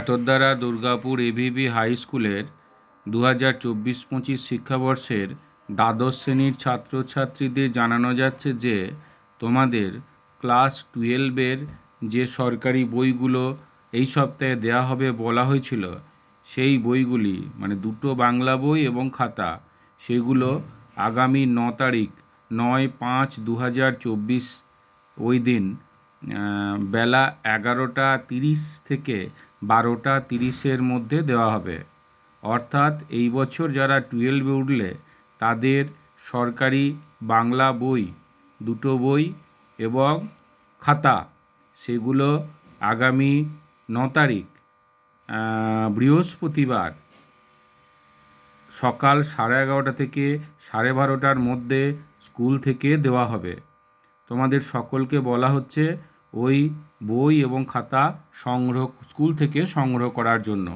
এতদ্বারা দুর্গাপুর এভিবি হাই স্কুলের দু হাজার চব্বিশ পঁচিশ শিক্ষাবর্ষের দ্বাদশ শ্রেণির ছাত্রছাত্রীদের জানানো যাচ্ছে যে, তোমাদের ক্লাস টুয়েলভের যে সরকারি বইগুলো এই সপ্তাহে দেওয়া হবে বলা হয়েছিল, সেই বইগুলি মানে দুটো বাংলা বই এবং খাতা, সেগুলো আগামী ন তারিখ, নয় পাঁচ দু হাজার চব্বিশ ওই দিন বেলা এগারোটা তিরিশ থেকে বারোটা তিরিশের মধ্যে দেওয়া হবে। অর্থাৎ এই বছর যারা টুয়েলভে উঠলে, তাদের সরকারি বাংলা বই, দুটো বই এবং খাতা, সেগুলো আগামী ন তারিখ বৃহস্পতিবার সকাল সাড়ে এগারোটা থেকে সাড়ে বারোটার মধ্যে স্কুল থেকে দেওয়া হবে। তোমাদের সকলকে বলা হচ্ছে ওই বই এবং খাতা সংগ্রহ স্কুল থেকে সংগ্রহ করার জন্য।